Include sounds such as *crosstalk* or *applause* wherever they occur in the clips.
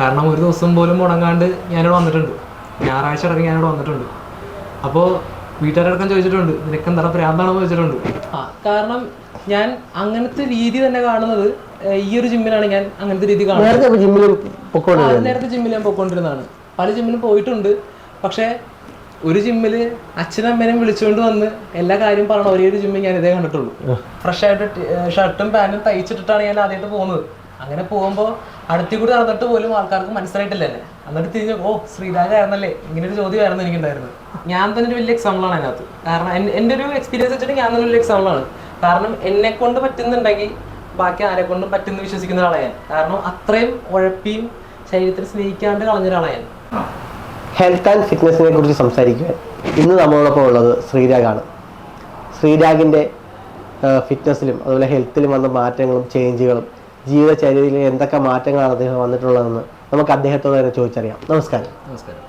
കാരണം ഒരു ദിവസം പോലും മുടങ്ങാണ്ട് ഞാനിവിടെ വന്നിട്ടുണ്ട്. ഞായറാഴ്ച ഇറങ്ങി ഞാനിവിടെ വന്നിട്ടുണ്ട്. അപ്പോൾ വീട്ടുകാരടക്കം ചോദിച്ചിട്ടുണ്ട് നിനക്ക് എന്താ പ്രാന്താണെന്ന് ചോദിച്ചിട്ടുണ്ട്. ആ കാരണം ഞാൻ അങ്ങനത്തെ രീതി തന്നെ കാണുന്നത് ഈ ഒരു ജിമ്മിലാണ് ഞാൻ അങ്ങനത്തെ രീതി കാണുന്നത്. നേരത്തെ ജിമ്മിൽ പൊക്കോണ്ട് നേരത്തെ ജിമ്മിൽ ഞാൻ പോയിക്കൊണ്ടിരുന്നതാണ് പല ജിമ്മിലും പോയിട്ടുണ്ട്. പക്ഷേ ഒരു ജിമ്മിൽ അച്ഛനും അമ്മേനെയും വിളിച്ചുകൊണ്ട് വന്ന് എല്ലാ കാര്യം പറഞ്ഞു ഒരേ ഒരു ജിമ്മിൽ ഞാൻ ഇതേ കണ്ടിട്ടുള്ളൂ. ഫ്രഷ് ആയിട്ട് ഷർട്ടും പാന്റും തയ്ച്ചിട്ടിട്ടാണ് ഞാൻ ആദ്യമായിട്ട് പോകുന്നത്. അങ്ങനെ പോകുമ്പോൾ അടുത്തിൽ കൂടി നടന്നിട്ട് പോലും ആൾക്കാർക്ക് മനസ്സിലായിട്ടില്ല എന്നെ എന്നിട്ട് തിരിഞ്ഞു ഓ ശ്രീരാജായിരുന്നല്ലേ ഇങ്ങനെ ഒരു ചോദ്യമായിരുന്നു എനിക്കുണ്ടായിരുന്നു ഞാൻ തന്നെ ഒരു വലിയ എക്സാമ്പിൾ ആണ് അതിനകത്ത്. കാരണം എൻ- എന്റെ ഒരു എക്സ്പീരിയൻസ് വെച്ചിട്ട് ഞാൻ തന്നെ വലിയ എക്സാമ്പിളാണ് കാരണം എന്നെ കൊണ്ട് പറ്റുന്നുണ്ടെങ്കിൽ ബാക്കി ആരെ കൊണ്ടും പറ്റുന്ന വിശ്വസിക്കുന്ന ഒരാളെയാണ് കാരണം അത്രയും ഉഴപ്പിയും ശരീരത്തിൽ സ്നേഹിക്കാണ്ട് കളഞ്ഞ ഒരാളെയാണ് ഹെൽത്ത് ആൻഡ് ഫിറ്റ്നസിനെ കുറിച്ച് സംസാരിക്കാൻ ഇന്ന് നമ്മളോടൊപ്പം ഉള്ളത് ശ്രീരാഗാണ്. ശ്രീരാഗിന്റെ ഫിറ്റ്നസ്സിലും അതുപോലെ ഹെൽത്തിലും വന്ന മാറ്റങ്ങളും ചേഞ്ചുകളും ജീവിതചര്യയിൽ എന്തൊക്കെ മാറ്റങ്ങളാണ് അദ്ദേഹം വന്നിട്ടുള്ളതെന്ന് നമുക്ക് അദ്ദേഹത്തോട് തന്നെ ചോദിച്ചറിയാം. നമസ്കാരം. നമസ്കാരം.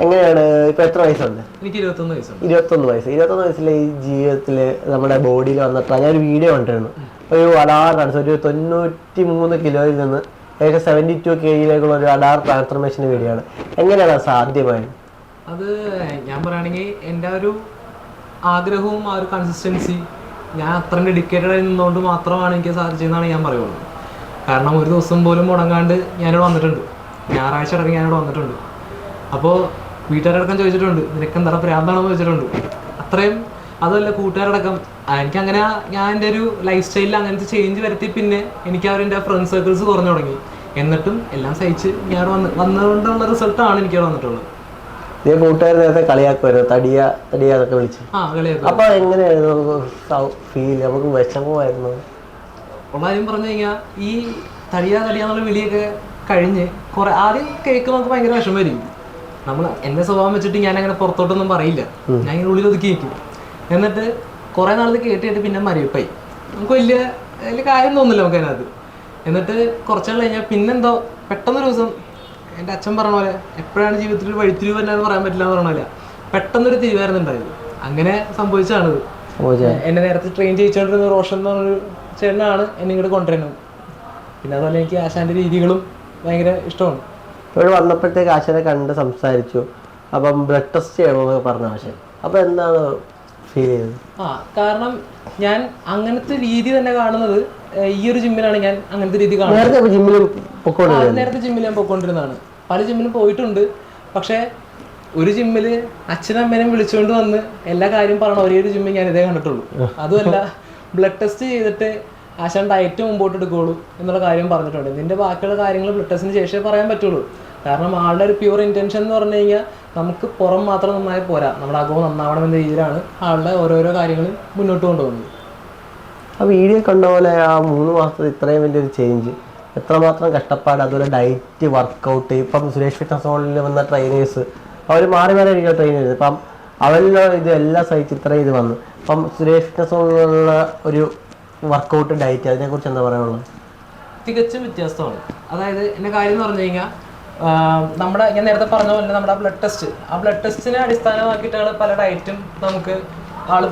എങ്ങനെയാണ് ഇപ്പൊ എത്ര വയസ്സുണ്ട്? എനിക്ക് ഇരുപത്തൊന്ന് വയസ്സുണ്ട്. ഇരുപത്തൊന്ന് വയസ്സ്. ഇരുപത്തൊന്ന് വയസ്സിലെ ഈ ജീവിതത്തിൽ നമ്മുടെ ബോഡിയിൽ വന്നിട്ട് ഒരു വീഡിയോ കണ്ടിരുന്നു. ഒരു അഡാർ ട്രാൻസ് ഒരു തൊണ്ണൂറ്റി മൂന്ന് കിലോയിൽ നിന്ന് ഏകദേശം സെവന്റി ടു കെ ജിയിലേക്കുള്ള ഒരു അഡാർ ട്രാൻസ്ഫർമേഷൻ വീഡിയോ ആണ്. എങ്ങനെയാണ് സാധ്യമായത്? അത് ഞാൻ പറയുകയാണെങ്കിൽ എന്റെ ഒരു ആഗ്രഹവും ആ ഒരു കൺസിസ്റ്റൻസി ഞാൻ അത്രയും ഡെഡിക്കേറ്റഡ് ആയി നിന്നുകൊണ്ട് മാത്രമാണ് എനിക്ക് സാധിച്ചതെന്നാണ് ഞാൻ പറയുള്ളൂ. കാരണം ഒരു ദിവസം പോലും മുടങ്ങാണ്ട് ഞാനിവിടെ വന്നിട്ടുണ്ട്. ഞായറാഴ്ച ഇടയ്ക്ക് ഞാനിവിടെ വന്നിട്ടുണ്ട്. അപ്പോൾ വീട്ടുകാരടക്കം ചോദിച്ചിട്ടുണ്ട് നിനക്ക് എന്താ പ്രാന്താണെന്ന് ചോദിച്ചിട്ടുണ്ട്. അത്രയും അതല്ല കൂട്ടുകാരടക്കം എനിക്ക് എനിക്കങ്ങനെ ഞാൻ എന്റെ ഒരു ലൈഫ് സ്റ്റൈലിൽ അങ്ങനത്തെ ചേഞ്ച് വരുത്തി പിന്നെ എനിക്ക് അവരെന്റെ ഫ്രണ്ട് സർക്കിൾസ് കുറഞ്ഞു തുടങ്ങി. എന്നിട്ടും എല്ലാം സഹിച്ച് ഞാൻ വന്ന് വന്നതുകൊണ്ടുള്ള റിസൾട്ടാണ് എനിക്ക് വന്നിട്ടുള്ളത്. ഇതേ കൂട്ടുകാർ നേരത്തെ കളിയാക്കുമായിരുന്നു. തടിയ തടിയ എന്നൊക്കെ വിളിച്ചു. അപ്പൊ എങ്ങനെയായിരുന്നു ഫീൽ നമുക്ക് വിഷമമായിരുന്നു. ഉള്ളാരും പറഞ്ഞു കഴിഞ്ഞാൽ ഈ തടിയ തടിയ എന്നുള്ള വിളിയൊക്കെ കഴിഞ്ഞ് കുറെ ആദ്യം കേൾക്കുമ്പോൾ നമുക്ക് ഭയങ്കര വിഷമമായിരിക്കും. നമ്മൾ എന്റെ സ്വഭാവം വെച്ചിട്ട് ഞാൻ അങ്ങനെ പുറത്തോട്ടൊന്നും പറയില്ല. ഞാൻ ഇങ്ങനെ ഉള്ളിൽ ഒതുക്കി വയ്ക്കും എന്നിട്ട് കുറെ നാളത് കേട്ടിട്ട് കേട്ട് പിന്നെ മരവിപ്പായി. നമുക്ക് വലിയ വലിയ കാര്യം തോന്നില്ല നമുക്ക് അതിനകത്ത് എന്നിട്ട് കുറച്ചാൾ കഴിഞ്ഞാൽ പിന്നെന്തോ പെട്ടെന്നൊരു ദിവസം എന്റെ അച്ഛൻ പറഞ്ഞ പോലെ എപ്പോഴാണ് ജീവിതത്തിൽ ഒരു വഴിത്തിരിവ് വരണമെന്ന് പറയാൻ പറ്റില്ല എന്ന് പറഞ്ഞ പോലെ പെട്ടെന്നൊരു തിരിവായിരുന്നു ഉണ്ടായത് അങ്ങനെ സംഭവിച്ചാണിത് എന്നെ നേരത്തെ ട്രെയിൻ ചെയ്യിച്ചുകൊണ്ടിരുന്ന റോഷൻ എന്ന് പറഞ്ഞൊരു ചേട്ടനാണ് എന്നെ ഇങ്ങോട്ട് കൊണ്ടുവരുന്നത്. പിന്നെ അതുപോലെ എനിക്ക് ആശാന്റെ രീതികളും ഭയങ്കര ഇഷ്ടമാണ്. ഇവിടെ വന്നപ്പോഴത്തേക്ക് ആശാനെ കണ്ട് സംസാരിച്ചു. അപ്പം ബ്ലഡ് ടെസ്റ്റ് ചെയ്യണമെന്നൊക്കെ പറഞ്ഞ ആശാൻ. അപ്പൊ എന്താണ് ഫീൽ ചെയ്തത്? ആ കാരണം ഞാൻ അങ്ങനത്തെ രീതി തന്നെ കാണുന്നത് ഈ ഒരു ജിമ്മിലാണ് ഞാൻ അങ്ങനത്തെ രീതി കാണുന്നത്. നേരത്തെ ജിമ്മിൽ നേരത്തെ ജിമ്മിൽ ഞാൻ പോയിക്കൊണ്ടിരുന്നതാണ് പല ജിമ്മിലും പോയിട്ടുണ്ട്. പക്ഷേ ഒരു ജിമ്മിൽ അച്ഛനും അമ്മേനെയും വിളിച്ചുകൊണ്ട് വന്ന് എല്ലാ കാര്യം പറഞ്ഞ ഒരേ ഒരു ജിമ്മിൽ ഞാൻ ഇതേ കണ്ടിട്ടുള്ളൂ. അതുമല്ല ബ്ലഡ് ടെസ്റ്റ് ചെയ്തിട്ട് ആശാൻ ഡയറ്റ് മുമ്പോട്ട് എടുക്കുകയുള്ളൂ എന്നുള്ള കാര്യം പറഞ്ഞിട്ടുണ്ട്. ഇതിന്റെ ബാക്കിയുള്ള കാര്യങ്ങൾ ബ്ലഡ് ടെസ്റ്റിന് ശേഷമേ പറയാൻ പറ്റുള്ളൂ. കാരണം ആളുടെ ഒരു പ്യുവർ ഇന്റൻഷൻ എന്ന് പറഞ്ഞു കഴിഞ്ഞാൽ നമുക്ക് പുറം മാത്രം നന്നായി പോരാ. നമ്മുടെ അകവും നന്നാവണം എന്ന രീതിയിലാണ് ആളുടെ ഓരോരോ കാര്യങ്ങൾ മുന്നോട്ട് കൊണ്ടുപോകുന്നത്. ആ വീഡിയോ കണ്ട പോലെ ആ മൂന്ന് മാസത്തിൽ ഇത്രയും വലിയൊരു ചേഞ്ച് എത്രമാത്രം കഷ്ടപ്പാട് അതുപോലെ ഡയറ്റ് വർക്കൗട്ട് ഇപ്പം സുരേഷ് ഫിറ്റ്നസ് ഹോളിൽ വന്ന ട്രെയിനേഴ്സ് അവർ മാറി മാറി ഇരിക്കുന്ന ചെയ്തത്. അപ്പം അവരിലെ ഇത് എല്ലാ സഹിച്ച് ഇത്രയും ഇത് വന്നു. അപ്പം സുരേഷ് ഫിറ്റ്നസ് ഹോളിലുള്ള ഒരു വർക്കൗട്ട് ഡയറ്റ് അതിനെക്കുറിച്ച് എന്താ പറയാനുള്ളത്? തികച്ചും വ്യത്യാസമാണ് അതായത് എന്റെ കാര്യം എന്ന് പറഞ്ഞു കഴിഞ്ഞാൽ നമ്മുടെ ഞാൻ നേരത്തെ പറഞ്ഞ പോലെ നമ്മുടെ ബ്ലഡ് ടെസ്റ്റ് ആ ബ്ലഡ് ടെസ്റ്റിനെ അടിസ്ഥാനമാക്കിയിട്ടാണ് പല ഡയറ്റും നമുക്ക് ആൾ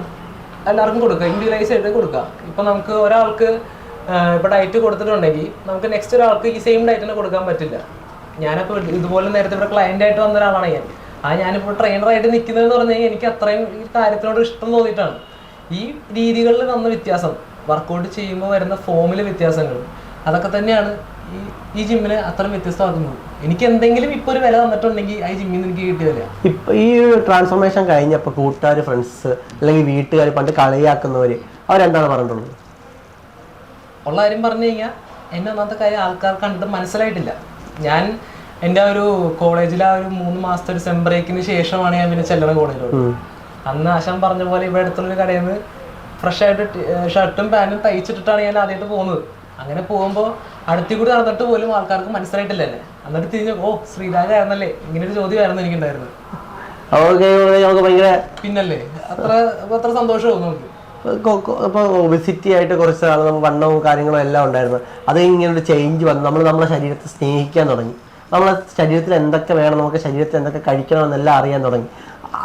എല്ലാവർക്കും കൊടുക്കുക. ഇൻഡിവിജ്വലൈസ് ചെയ്ത് കൊടുക്കുക. ഇപ്പം നമുക്ക് ഒരാൾക്ക് ഇപ്പോൾ ഡയറ്റ് കൊടുത്തിട്ടുണ്ടെങ്കിൽ നമുക്ക് നെക്സ്റ്റ് ഒരാൾക്ക് ഈ സെയിം ഡയറ്റിന് കൊടുക്കാൻ പറ്റില്ല. ഞാനിപ്പോൾ ഇതുപോലെ നേരത്തെ ഇവിടെ ക്ലയന്റ് ആയിട്ട് വന്ന ഒരാളാണ് ഞാൻ. ആ ഞാനിപ്പോൾ ട്രെയിനറായിട്ട് നിൽക്കുന്നതെന്ന് എന്ന് കഴിഞ്ഞാൽ എനിക്ക് അത്രയും ഈ കാര്യത്തിനോട് ഇഷ്ടം തോന്നിയിട്ടാണ്. ഈ രീതികളിൽ വന്ന വ്യത്യാസം വർക്കൗട്ട് ചെയ്യുമ്പോൾ വരുന്ന ഫോമിലെ വ്യത്യാസങ്ങൾ അതൊക്കെ തന്നെയാണ് ഈ ഈ ജിമ്മിന് അത്രയും വ്യത്യസ്തമാക്കുന്നത്. എനിക്ക് എന്തെങ്കിലും ഇപ്പോൾ ഒരു വില തന്നിട്ടുണ്ടെങ്കിൽ ആ ജിമ്മിൽ നിന്ന് എനിക്ക് കിട്ടിയതല്ല? ഇപ്പൊ ഇപ്പം ഈ ഒരു ട്രാൻസ്ഫോർമേഷൻ കഴിഞ്ഞപ്പോൾ കൂട്ടുകാർ ഫ്രണ്ട്സ് അല്ലെങ്കിൽ വീട്ടുകാർ പണ്ട് കളിയാക്കുന്നവര് അവരെന്താണ് പറഞ്ഞിട്ടുള്ളത്? ഉള്ള കാര്യം പറഞ്ഞു കഴിഞ്ഞാൽ എന്നെ ഒന്നാമത്തെ കാര്യം ആൾക്കാർ കണ്ടത് മനസ്സിലായിട്ടില്ല. ഞാൻ എന്റെ ഒരു കോളേജിലെ ആ ഒരു മൂന്ന് മാസത്തെ ഒരു സെം ബ്രേക്കിന് ശേഷമാണ് ഞാൻ പിന്നെ ചെല്ലണ കോളേജിലോട്ട് അന്ന് ആശാൻ പറഞ്ഞ പോലെ ഇവിടെ അടുത്തുള്ളൊരു കടയിൽ നിന്ന് ഫ്രഷ് ആയിട്ട് ഷർട്ടും പാനും തയ്ച്ചിട്ടിട്ടാണ് ഞാൻ ആദ്യമായിട്ട് പോകുന്നത്. അങ്ങനെ പോകുമ്പോൾ അടുത്തി കൂടി നടന്നിട്ട് പോലും ആൾക്കാർക്ക് മനസ്സിലായിട്ടില്ല എന്നെ. എന്നിട്ട് തിരിഞ്ഞു ഓ ശ്രീരാജായിരുന്നല്ലേ ഇങ്ങനെ ഒരു ചോദ്യമായിരുന്നു എനിക്കുണ്ടായിരുന്നത്. ഭയങ്കര പിന്നല്ലേ? അത്ര അത്ര സന്തോഷമാവും നമുക്ക്. ഇപ്പോൾ ഒബിസിറ്റി ആയിട്ട് കുറച്ച് നാൾ നമ്മൾ വണ്ണവും കാര്യങ്ങളും എല്ലാം ഉണ്ടായിരുന്നു. അത് ഇങ്ങനെ ഒരു ചേഞ്ച് വന്നു. നമ്മൾ നമ്മുടെ ശരീരത്തെ സ്നേഹിക്കാൻ തുടങ്ങി. നമ്മളെ ശരീരത്തിൽ എന്തൊക്കെ വേണം നമുക്ക് ശരീരത്തിൽ എന്തൊക്കെ കഴിക്കണം എന്നെല്ലാം അറിയാൻ തുടങ്ങി.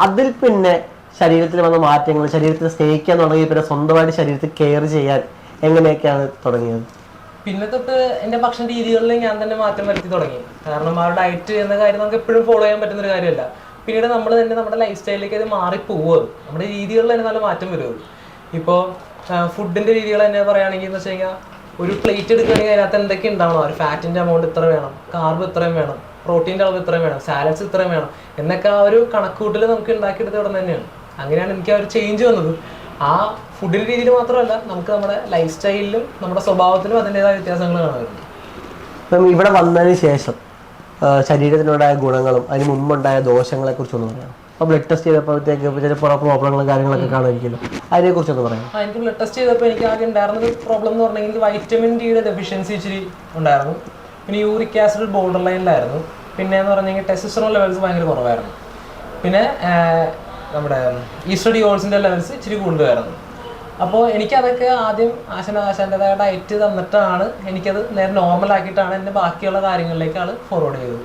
അതിൽ പിന്നെ ശരീരത്തിൽ വന്ന മാറ്റങ്ങൾ ശരീരത്തെ സ്നേഹിക്കാൻ തുടങ്ങി പിന്നെ സ്വന്തമായിട്ട് ശരീരത്തിൽ കെയർ ചെയ്യാൻ എങ്ങനെയൊക്കെയാണ് തുടങ്ങിയത്? പിന്നെ തൊട്ട് എന്റെ ഭക്ഷണ രീതികളിൽ ഞാൻ തന്നെ മാറ്റം വരുത്തി തുടങ്ങി. കാരണം ആ ഡയറ്റ് എന്ന കാര്യം നമുക്ക് എപ്പോഴും ഫോളോ ചെയ്യാൻ പറ്റുന്ന ഒരു കാര്യമല്ല. പിന്നീട് നമ്മൾ തന്നെ നമ്മുടെ ലൈഫ് സ്റ്റൈലിലേക്ക് അത് മാറിപ്പോവുക നമ്മുടെ രീതികളിൽ തന്നെ നല്ല മാറ്റം വരും ഇപ്പോൾ ഫുഡിന്റെ രീതികൾ തന്നെ പറയുകയാണെങ്കിൽ എന്ന് വെച്ച് കഴിഞ്ഞാൽ ഒരു പ്ലേറ്റ് എടുക്കുകയാണെങ്കിൽ അതിനകത്ത് എന്തൊക്കെ ഉണ്ടാവണം? ഒരു ഫാറ്റിന്റെ എമൗണ്ട് ഇത്ര വേണം കാർബ് ഇത്രയും വേണം പ്രോട്ടീന്റെ അളവ് ഇത്രയും വേണം സാലഡ്സ് ഇത്രയും വേണം എന്നൊക്കെ ആ ഒരു കണക്കൂട്ടൽ നമുക്ക് ഉണ്ടാക്കിയെടുത്ത് ഇവിടെ തന്നെയാണ്. അങ്ങനെയാണ് എനിക്ക് ആ ഒരു ചേഞ്ച് വന്നത്. ആ ഫുഡിന്റെ രീതിയിൽ മാത്രമല്ല നമുക്ക് നമ്മുടെ ലൈഫ് സ്റ്റൈലിലും നമ്മുടെ സ്വഭാവത്തിലും അതിന്റെതായ വ്യത്യാസങ്ങൾ കാണാറുണ്ട്. ഇപ്പം ഇവിടെ വന്നതിന് ശേഷം ശരീരത്തിനുണ്ടായ ഗുണങ്ങളും അതിന് മുമ്പുണ്ടായ ദോഷങ്ങളെ കുറിച്ചൊന്ന് പറയാം അപ്പോൾ ബ്ലഡ് ടെസ്റ്റ് ചെയ്തപ്പോഴത്തേക്ക് ചില പ്രോബ്ലങ്ങളും കാര്യങ്ങളൊക്കെ കാണുമായിരിക്കുമല്ലോ. അതിനെക്കുറിച്ചൊന്ന് പറയാം എനിക്ക് ബ്ലഡ് ടെസ്റ്റ് ചെയ്തപ്പോൾ എനിക്ക് ആദ്യം ഉണ്ടായിരുന്നൊരു പ്രോബ്ലം എന്ന് പറഞ്ഞാൽ എനിക്ക് വൈറ്റമിൻ ഡിയുടെ ഡെഫിഷ്യൻസി ഇച്ചിരി ഉണ്ടായിരുന്നു. പിന്നെ യൂറിക് ആസിഡ് ബോർഡർ ലൈനിലായിരുന്നു പിന്നെ എന്ന് പറഞ്ഞെങ്കിൽ ടെസ്റ്റോസ്റ്ററോൺ ലെവൽസ് ഭയങ്കര കുറവായിരുന്നു. പിന്നെ ആ, നമ്മുടെ ഈസ്ട്രഡിയോൾസിന്റെ ലെവൽസ് ഇച്ചിരി കൂടുതലായിരുന്നു. അപ്പോൾ എനിക്കതൊക്കെ ആദ്യം ആശാൻ ആശാന്റെതായ ഡയറ്റ് തന്നിട്ടാണ് എനിക്കത് നേരെ നോർമൽ ആക്കിയിട്ടാണ് എന്റെ ബാക്കിയുള്ള കാര്യങ്ങളിലേക്ക് ആൾ ഫോർവേഡ് ചെയ്തത്.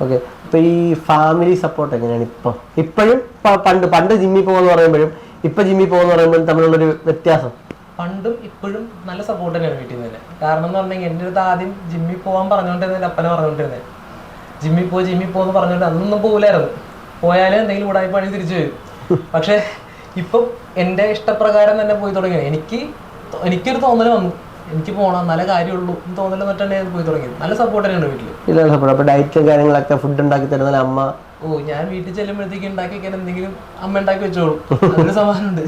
ഓക്കെ അപ്പൊ ഈ ഫാമിലി സപ്പോർട്ട് എങ്ങനെയാണ് ഇപ്പൊ? ഇപ്പോഴും പണ്ട് പണ്ട് ജിമ്മിൽ പോകുന്ന പറയുമ്പോഴും ഇപ്പൊ ജിമ്മിൽ പോകുന്ന പറയുമ്പോഴും തമ്മിലുള്ളൊരു വ്യത്യാസം? പണ്ടും ഇപ്പോഴും നല്ല സപ്പോർട്ട് തന്നെയാണ് വീട്ടിൽ നിന്ന് തന്നെ കാരണം എന്ന് പറഞ്ഞെങ്കിൽ എന്റെ അടുത്ത് ആദ്യം ജിമ്മി പോകാൻ പറഞ്ഞുകൊണ്ടിരുന്നത് അപ്പനെ പറഞ്ഞുകൊണ്ടിരുന്നത് ജിമ്മി പോ ജിമ്മിൽ പോകുന്ന പറഞ്ഞുകൊണ്ട് അന്നൊന്നും പോകില്ലായിരുന്നു പോയാലും എന്തെങ്കിലും ഉടായി പണി തിരിച്ചു വരും. പക്ഷേ ഇപ്പം എന്റെ ഇഷ്ടപ്രകാരം തന്നെ പോയി തുടങ്ങി എനിക്ക് എനിക്കൊരു തോന്നൽ വന്നു. എനിക്ക് പോകണം നല്ല കാര്യമുള്ളൂ എന്ന് തോന്നൽ എന്നിട്ടാണ് ഞാൻ പോയി തുടങ്ങിയത്. നല്ല സപ്പോർട്ട് തന്നെയാണ് വീട്ടിൽ ഇല്ല സപ്പോർട്ട് അപ്പൊ ഡയറ്റും കാര്യങ്ങളൊക്കെ ഫുഡ് ഉണ്ടാക്കി തരുന്ന അമ്മ. ഓ ഞാൻ വീട്ടിൽ ചെല്ലുമ്പോഴത്തേക്ക് ഉണ്ടാക്കി വെക്കാൻ എന്തെങ്കിലും അമ്മ ഉണ്ടാക്കി വെച്ചോളൂ. അതിന് സമാധാനമുണ്ട്.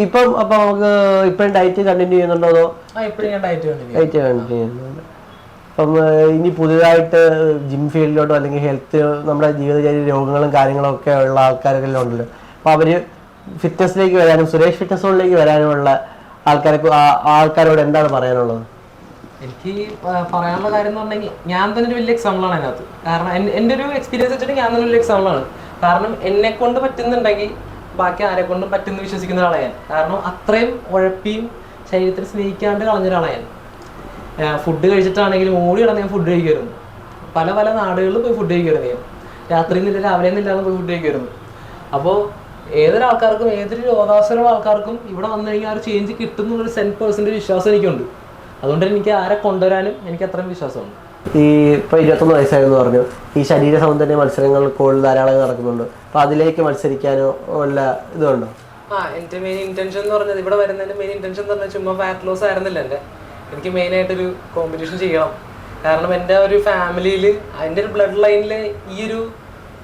*laughs* ഇപ്പം അപ്പൊ നമുക്ക് ഇപ്പഴും ഡയറ്റ് കണ്ടിന്യൂ ചെയ്യുന്നുണ്ടോ അതോ ആ ഇപ്പോഴും ഞാൻ ഡയറ്റ് കണ്ടിന്യൂ ഡയറ്റ് കണ്ടിന്യൂ ചെയ്യുന്നുണ്ട്. അപ്പം ഇനി പുതിയതായിട്ട് ജിം ഫീൽഡിലോട്ടോ അല്ലെങ്കിൽ ഹെൽത്ത് നമ്മുടെ ജീവിതചര്യ രോഗങ്ങളും കാര്യങ്ങളും ഒക്കെ ഉള്ള ആൾക്കാരൊക്കെ ഉണ്ടല്ലോ. അപ്പോൾ അവർ ഫിറ്റ്നസ്സിലേക്ക് വരാനും സുരേഷ് ഫിറ്റ്നസ് വരാനും വരാനുമുള്ള ആൾക്കാരെ ആൾക്കാരോട് എന്താണ് പറയാനുള്ളത്? എനിക്ക് പറയാനുള്ള കാര്യം എന്ന് പറഞ്ഞെങ്കിൽ ഞാൻ തന്നെ ഒരു വലിയ എക്സാമ്പിൾ ആണ് അതിനകത്ത്. കാരണം എന്റെ ഒരു എക്സ്പീരിയൻസ് വെച്ചിട്ട് ഞാൻ തന്നെ വലിയ എക്സാമ്പിൾ ആണ്. കാരണം എന്നെ കൊണ്ട് പറ്റുന്നുണ്ടെങ്കിൽ ബാക്കി ആരെ കൊണ്ടും പറ്റുമെന്ന് വിശ്വസിക്കുന്ന ഒരാളെ കാരണം അത്രയും ഉഴപ്പിയും ശരീരത്തിൽ സ്നേഹിക്കാണ്ട് കളഞ്ഞ ഒരാളെ ഫുഡ് കഴിച്ചിട്ടാണെങ്കിലും ഓടി കിടന്ന് ഞാൻ ഫുഡ് കഴിക്കുമായിരുന്നു. പല പല നാടുകളിൽ പോയി ഫുഡ് കഴിക്കുമായിരുന്നു ഞാൻ. രാത്രി നിന്നില്ല രാവിലെ നിന്നില്ലാതെ പോയി ഫുഡ് കഴിക്കുമായിരുന്നു. അപ്പോൾ ഏതൊരാൾക്കാർക്കും ഏതൊരു രോഗാവസരം ആൾക്കാർക്കും ഇവിടെ വന്നു കഴിഞ്ഞാൽ ആ ഒരു ചേഞ്ച് കിട്ടും എന്നുള്ളൊരു സെൻ പേഴ്സന്റെ വിശ്വാസം എനിക്കുണ്ട്. അതുകൊണ്ട് എനിക്ക് ആരെ കൊണ്ടുവരാനും എനിക്ക് അത്രയും വിശ്വാസമുണ്ട്. ഈ ഇപ്പൊ ഇരുപത്തൊന്ന് വയസ്സായെന്ന് പറഞ്ഞു. ഈ ശരീര സൗന്ദര്യ മത്സരങ്ങൾ കൂടുതൽ ധാരാളം നടക്കുന്നുണ്ട്. അപ്പൊ അതിലേക്ക് മത്സരിക്കാനോ വല്ല ഇതുണ്ടോ? ആ എന്റെ മെയിൻ ഇന്റൻഷൻ എന്ന് പറഞ്ഞത് ഇവിടെ വരുന്നതിന്റെ മെയിൻ ഇന്റൻഷൻ എന്ന് പറഞ്ഞാൽ ചുമ്മാ ഫാറ്റ് ലോസ് ആയിരുന്നില്ല എന്റെ എനിക്ക് മെയിൻ ആയിട്ട് ഒരു കോമ്പറ്റീഷൻ ചെയ്യണം. കാരണം എന്റെ ഒരു ഫാമിലിയിൽ എന്റെ ഒരു ബ്ലഡ് ലൈനിൽ ഈ ഒരു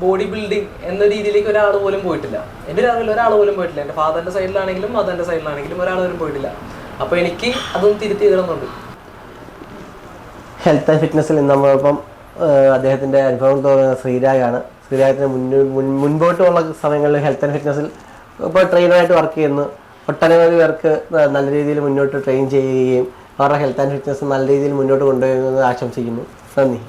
ബോഡി ബിൽഡിംഗ് എന്ന രീതിയിലേക്ക് ഒരാൾ പോലും പോയിട്ടില്ല. എന്റെ രാവിലെ ഒരാൾ പോലും പോയിട്ടില്ല. എന്റെ ഫാദറിന്റെ സൈഡിലാണെങ്കിലും മദറിന്റെ സൈഡിലാണെങ്കിലും ഒരാൾ പോലും പോയിട്ടില്ല. അപ്പോൾ എനിക്ക് അതൊന്നും തിരുത്തി തരുന്നുണ്ട് ഹെൽത്ത് ആൻഡ് ഫിറ്റ്നസ്സിൽ നമ്മളിപ്പം അദ്ദേഹത്തിന്റെ അനുഭവം തോന്നുന്ന ശ്രീരാഗാണ്. ശ്രീരാഗത്തിന് മുൻ- മുൻപോട്ടുള്ള സമയങ്ങളിൽ ഹെൽത്ത് ആൻഡ് ഫിറ്റ്നസ്സിൽ ഇപ്പോൾ ട്രെയിനറായിട്ട് വർക്ക് ചെയ്യുന്നു. ഒട്ടനവധി പേർക്ക് നല്ല രീതിയിൽ മുന്നോട്ട് ട്രെയിൻ ചെയ്യുകയും അവരുടെ ഹെൽത്ത് ആൻഡ് ഫിറ്റ്നസ് നല്ല രീതിയിൽ മുന്നോട്ട് കൊണ്ടുപോകുന്നത് ആശംസിക്കുന്നു. നന്ദി.